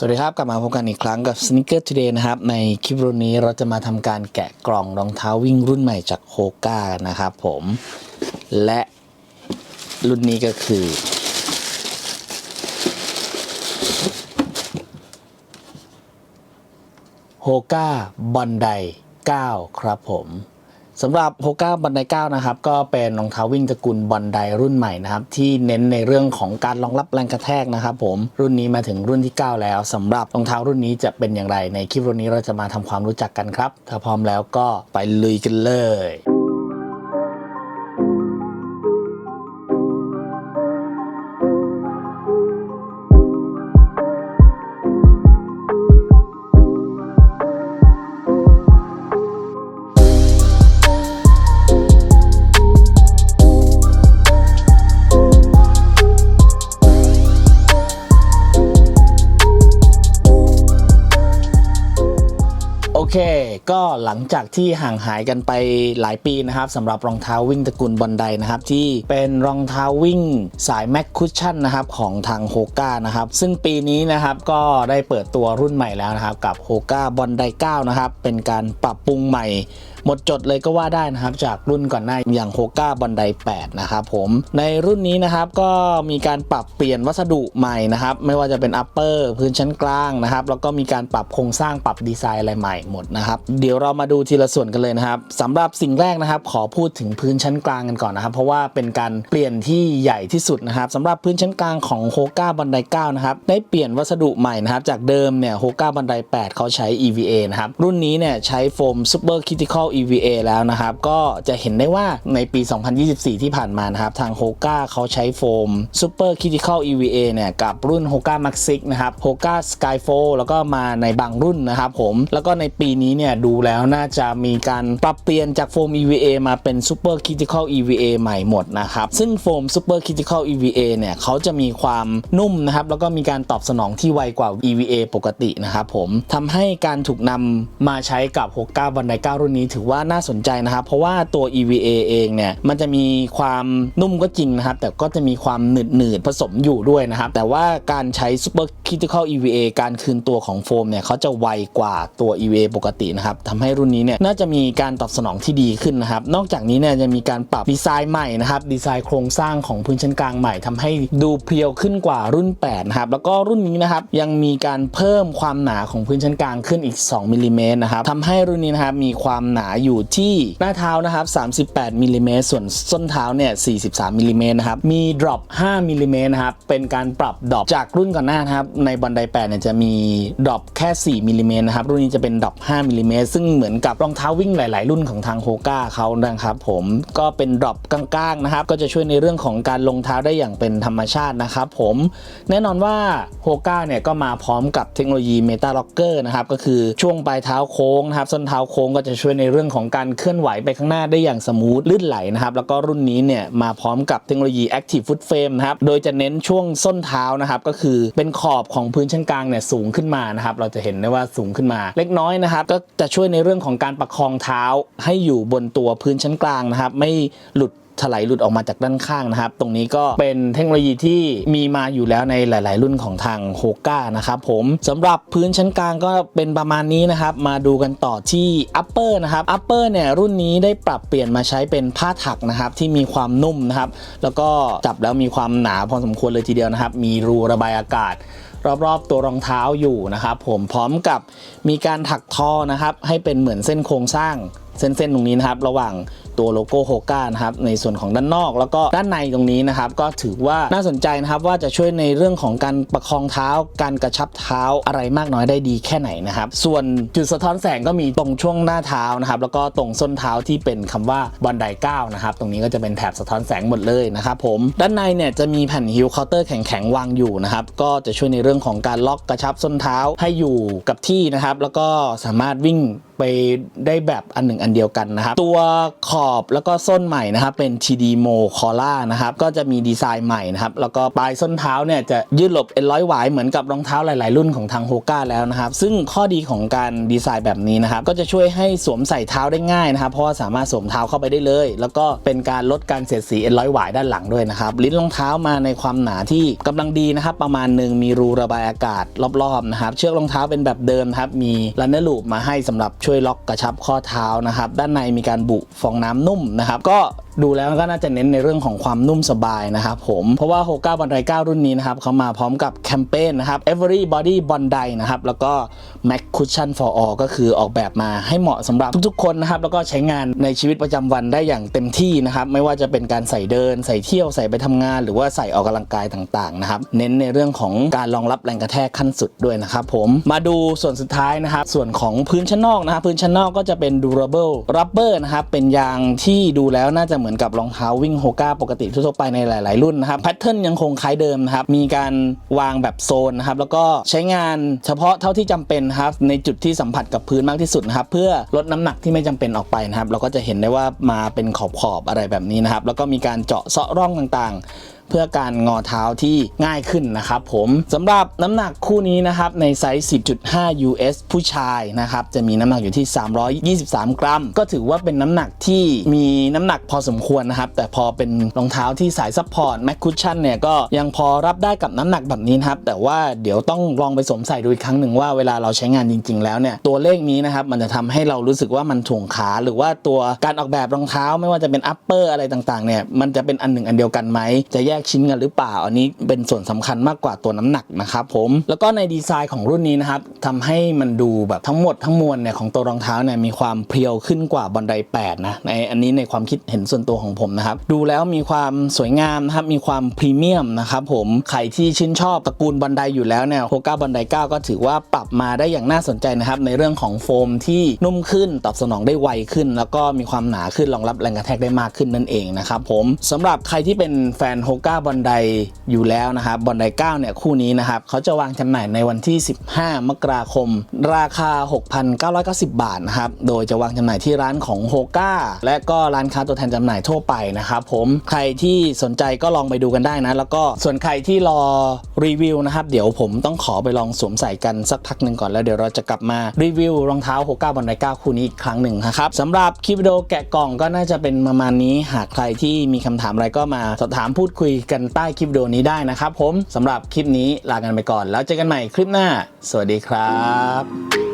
สวัสดีครับ กลับมาพบกันอีกครั้งกับ Sneaker Today นะครับ ในคลิปรุ่นนี้เราจะมาทำการแกะกล่องรองเท้าวิ่งรุ่นใหม่จากโฮก้านะครับผม และรุ่นนี้ก็คือโฮก้าบอนได9ครับผม สำหรับโฮก้าบอนได9นะครับก็เป็นรองเท้าวิ่งตระกูลบอนไดรุ่นใหม่นะครับที่เน้นในเรื่องของการรองรับแรงกระแทกนะครับผมรุ่นนี้มาถึงรุ่นที่ 9 แล้วสำหรับรองเท้ารุ่นนี้จะเป็นอย่างไร ในคลิปวันนี้เราจะมาทำความรู้จักกันครับ ถ้าพร้อมแล้วก็ไปลุยกันเลย เค ก็หลังจากที่ห่างหายกันไปหลายปีนะครับสำหรับรองเท้าวิ่งตระกูลบอนไดนะครับ ที่เป็นรองเท้าวิ่งสายแม็กคุชชั่นนะครับของทางโฮก้านะครับ ซึ่งปีนี้นะครับก็ได้เปิดตัวรุ่นใหม่แล้วนะครับ กับโฮก้าบอนได9นะครับ เป็นการปรับปรุงใหม่ หมดจดเลยก็ว่าได้นะครับ จากรุ่นก่อนหน้าอย่างโฮก้าบอนได8นะครับผมในรุ่นนี้นะครับก็มีการปรับเปลี่ยนวัสดุใหม่นะครับ ไม่ว่าจะเป็นอัปเปอร์พื้นชั้นกลางนะครับ แล้วก็มีการปรับโครงสร้างปรับดีไซน์อะไรใหม่หมดนะครับเดี๋ยวเรามาดูทีละส่วนกันเลยนะครับสำหรับสิ่งแรกนะครับ ขอพูดถึงพื้นชั้นกลางกันก่อนนะครับ เพราะว่าเป็นการเปลี่ยนที่ใหญ่ที่สุดนะครับสำหรับพื้นชั้นกลางของโฮก้าบอนได9นะครับได้เปลี่ยนวัสดุใหม่นะครับจากเดิมเนี่ยโฮก้าบอนได8เขาใช้ EVA นะครับรุ่นนี้เนี่ยใช้โฟม Super Critical EVA แล้วนะครับ ก็จะเห็นได้ว่าในปี 2024 ที่ผ่านมานะครับ ทางโฮก้าเขาใช้โฟม Super Critical EVA เนี่ยกับรุ่น Hoka Max 6นะครับ Hoka Skyfall แล้วก็มาในบางรุ่นนะครับผม แล้วก็ในปีนี้เนี่ยดูแล้วน่าจะมีการปรับเปลี่ยนจากโฟม EVA มาเป็น Super Critical EVA ใหม่หมดนะครับ ซึ่งโฟม Super Critical EVA เนี่ยเขาจะมีความนุ่มนะครับ แล้วก็มีการตอบสนองที่ไวกว่า EVA ปกตินะครับผมทำให้การถูกนำมาใช้กับ Hoka b o n d a i 9รุ่นนี้ถือว่าน่าสนใจนะครับ เพราะว่าตัว EVA เองเนี่ยมันจะมีความนุ่มก็จริงนะครับ แต่ก็จะมีความหนืดหนืดๆผสมอยู่ด้วยนะครับ แต่ว่าการใช้ Super Critical EVA การคืนตัวของโฟมเนี่ยเขาจะไวกว่าตัว EVA ปกตินะครับทำให้รุ่นนี้เนี่ยน่าจะมีการตอบสนองที่ดีขึ้นนะครับ นอกจากนี้เนี่ยจะมีการปรับดีไซน์ใหม่นะครับดีไซน์โครงสร้างของพื้นชั้นกลางใหม่ทำให้ดูเพียวขึ้นกว่ารุ่น8นะครับแล้วก็รุ่นนี้นะครับยังมีการเพิ่มความหนาของพื้นชั้นกลางขึ้นอีก 2มิลลิเมตรนะครับทำให้รุ่นนี้นะครับมีความหนาอยู่ที่หน้าเท้านะครับ 38มิลลิเมตรส่วนส้นเท้าเนี่ย 43มิลลิเมตรนะครับ มี drop 5มิลลิเมตรนะครับ เป็นการปรับ drop จากรุ่นก่อนหน้านะครับ ในบันได8เนี่ยจะมี drop แค่ 4มิลลิเมตรนะครับ รุ่นนี้จะเป็น drop 5มิลลิเมตรซึ่งเหมือนกับรองเท้าวิ่งหลาย ๆ รุ่นของทางโฮก้าเขานะครับผมก็เป็น drop กลาง ๆ นะครับ ก็จะช่วยในเรื่องของการลงเท้าได้อย่างเป็นธรรมชาตินะครับผมแน่นอนว่าโฮก้าเนี่ยก็มาพร้อมกับเทคโนโลยี Meta Locker นะครับก็คือช่วงปลายเท้าโค้งนะครับส้นเท้าโค้งก็จะช่วยในเรื่องื่องของการเคลื่อนไหวไปข้างหน้าได้อย่างสมูทลื่นไหลนะครับแล้วก็รุ่นนี้เนี่ยมาพร้อมกับเทคโนโลยี Active Foot Frame นะครับโดยจะเน้นช่วงส้นเท้านะครับก็คือเป็นขอบของพื้นชั้นกลางเนี่ยสูงขึ้นมานะครับเราจะเห็นได้ว่าสูงขึ้นมา เล็กน้อยนะครับก็จะช่วยในเรื่องของการประคองเท้าให้อยู่บนตัวพื้นชั้นกลางนะครับไม่หลุด ถลายหลุดออกมาจากด้านข้างนะครับ ตรงนี้ก็เป็นเทคโนโลยีที่มีมาอยู่แล้วในหลาย ๆ รุ่นของทางโฮก้านะครับผมสำหรับพื้นชั้นกลางก็เป็นประมาณนี้นะครับ มาดูกันต่อที่อัปเปอร์นะครับอัปเปอร์เนี่ยรุ่นนี้ได้ปรับเปลี่ยนมาใช้เป็นผ้าถักนะครับที่มีความนุ่มนะครับ แล้วก็จับแล้วมีความหนาพอสมควรเลยทีเดียวนะครับ มีรูระบายอากาศรอบๆตัวรองเท้าอยู่นะครับ ผมพร้อมกับมีการถักทอนะครับ ให้เป็นเหมือนเส้นโครงสร้าง เส้นๆ ตรงนี้นะครับ ระหว่างตัวโลโก้โฮก้านะครับในส่วนของด้านนอก แล้วก็ด้านในตรงนี้นะครับ ก็ถือว่าน่าสนใจนะครับว่าจะช่วยในเรื่องของการประคองเท้า การกระชับเท้าอะไรมากน้อยได้ดีแค่ไหนนะครับ ส่วนจุดสะท้อนแสงก็มีตรงช่วงหน้าเท้านะครับแล้วก็ตรงส้นเท้าที่เป็นคำว่าบันไดก้านะครับตรงนี้ก็จะเป็นแถบสะท้อนแสงหมดเลยนะครับผมด้านในเนี่ยจะมีแผ่นฮิลเคาน์เตอร์แข็งๆวางอยู่นะครับก็จะช่วยในเรื่องของการล็อกกระชับส้นเท้าให้อยู่กับที่นะครับแล้วก็สามารถวิ่ง ไปได้แบบอันหนึ่งอันเดียวกันนะครับ ตัวขอบแล้วก็ส้นใหม่นะครับ เป็น TD Mo c o l a นะครับ ก็จะมีดีไซน์ใหม่นะครับ แล้วก็ปลายส้นเท้าเนี่ยจะยืดหลบเอ็นร้อยหวายเหมือนกับรองเท้าหลาย ๆ รุ่นของทางโฮก้าแล้วนะครับ ซึ่งข้อดีของการดีไซน์แบบนี้นะครับ ก็จะช่วยให้สวมใส่เท้าได้ง่ายนะครับ เพราะว่าสามารถสวมเท้าเข้าไปได้เลย แล้วก็เป็นการลดการเสียดสีเอ็นร้อยหวายด้านหลังด้วยนะครับ ลิ้นรองเท้ามาในความหนาที่กำลังดีนะครับ ประมาณหนึ่งมีรูระบายอากาศรอบ ๆ นะครับ เชือกรองเท้าเป็นแบบเดิมนครับ มีลันเนอร์ลูปมาให้สำหรับชช่วยล็อกกระชับข้อเท้านะครับ ด้านในมีการบุฟองน้ำนุ่มนะครับ ก็ ดูแล้วก็น่าจะเน้นในเรื่องของความนุ่มสบายนะครับผม เพราะว่าโฮก้าบอลได9รุ่นนี้นะครับเขามาพร้อมกับแคมเปญนะครับ Every Body Bondi นะครับ แล้วก็ Mac Cushion for All ก็คือออกแบบมาให้เหมาะสำหรับทุกๆคนนะครับ แล้วก็ใช้งานในชีวิตประจำวันได้อย่างเต็มที่นะครับ ไม่ว่าจะเป็นการใส่เดิน ใส่เที่ยวใส่ไปทำงาน หรือว่าใส่ออกกำลังกายต่างๆนะครับ เน้นในเรื่องของการรองรับแรงกระแทกขั้นสุดด้วยนะครับผมมาดูส่วนสุดท้ายนะครับ ส่วนของพื้นชั้นนอกนะครับพื้นชั้นนอกก็จะเป็น durable rubber นะครับเป็นยางที่ดูแล้วน่าจะเหมือนือนกับรองเท้าวิ่งโฮก้าปกติทั่วๆไปในหลาย ๆ รุ่นนะครับแพทเทิร์นยังคงคล้ายเดิมนะครับมีการวางแบบโซนนะครับแล้วก็ใช้งานเฉพาะเท่าที่จำเป็นครับในจุดที่สัมผัสกับพื้นมากที่สุดนะครับเพื่อลดน้ำหนักที่ไม่จำเป็นออกไปนะครับเราก็จะเห็นได้ว่ามาเป็นขอบๆอะไรแบบนี้นะครับแล้วก็มีการเจาะเซาะร่องต่างๆ เพื่อการงอเท้าที่ง่ายขึ้นนะครับผมสำหรับน้ำหนักคู่นี้นะครับในไซส์ 10.5 US ผู้ชายนะครับจะมีน้ำหนักอยู่ที่ 323 กรัม ก็ถือว่าเป็นน้ำหนักที่มีน้ำหนักพอสมควรนะครับแต่พอเป็นรองเท้าที่สายซัพพอร์ตแมคคุชชั่นเนี่ยก็ยังพอรับได้กับน้ำหนักแบบนี้นะครับแต่ว่าเดี๋ยวต้องลองไปสวมใส่ดูอีกครั้งหนึ่งว่าเวลาเราใช้งานจริง ๆ แล้วเนี่ยตัวเลขนี้นะครับมันจะทำให้เรารู้สึกว่ามันถ่วงขาหรือว่าตัวการออกแบบรองเท้าไม่ว่าจะเป็นอัปเปอร์อะไรต่างๆเนี่ยมันจะเป็นอันหนึ่งอันเดียวกันไหมจะแยกชิ้นกันหรือเปล่า อันนี้เป็นส่วนสำคัญมากกว่าตัวน้ำหนักนะครับผมแล้วก็ในดีไซน์ของรุ่นนี้นะครับทำให้มันดูแบบทั้งหมดทั้งมวลเนี่ยของตัวรองเท้าเนี่ยมีความเพรียวขึ้นกว่าบอนได8นะในอันนี้ในความคิดเห็นส่วนตัวของผมนะครับดูแล้วมีความสวยงามนะครับมีความพรีเมียมนะครับผมใครที่ชื่นชอบตระกูลบอนไดอยู่แล้วเนี่ยโฮก้าบอนได 9 ก็ถือว่าปรับมาได้อย่างน่าสนใจนะครับในเรื่องของโฟมที่นุ่มขึ้นตอบสนองได้ไวขึ้น แล้วก็มีความหนาขึ้นรองรับแรงกระแทกได้มากขึ้นนั่นเองนะครับผมสำหรับใครที่เป็นแฟนโฮกาบอนไดอยู่แล้วนะครับบอนได9เนี่ยคู่นี้นะครับเขาจะวางจำหน่ายในวันที่ 15 มกราคม ราคา 6,990 บาทนะครับโดยจะวางจำหน่ายที่ร้านของโฮก้าและก็ร้านค้าตัวแทนจำหน่ายทั่วไปนะครับผมใครที่สนใจก็ลองไปดูกันได้นะ แล้วก็ส่วนใครที่รอ รีวิวนะครับ เดี๋ยวผมต้องขอไปลองสวมใส่กันสักพักหนึ่งก่อนแล้วเดี๋ยวเราจะกลับมารีวิวรองเท้าโฮก้าบอนได9คู่นี้อีกครั้งหนึ่งนะครับสำหรับคลิปวิดีโอแกะกล่องก็น่าจะเป็นประมาณนี้ หากใครที่มีคำถามอะไรก็มาสอบถามพูดคุยกันใต้คลิปวิดีโอนี้ได้นะครับผมสำหรับคลิปนี้ลากันไปก่อน แล้วเจอกันใหม่คลิปหน้า สวัสดีครับ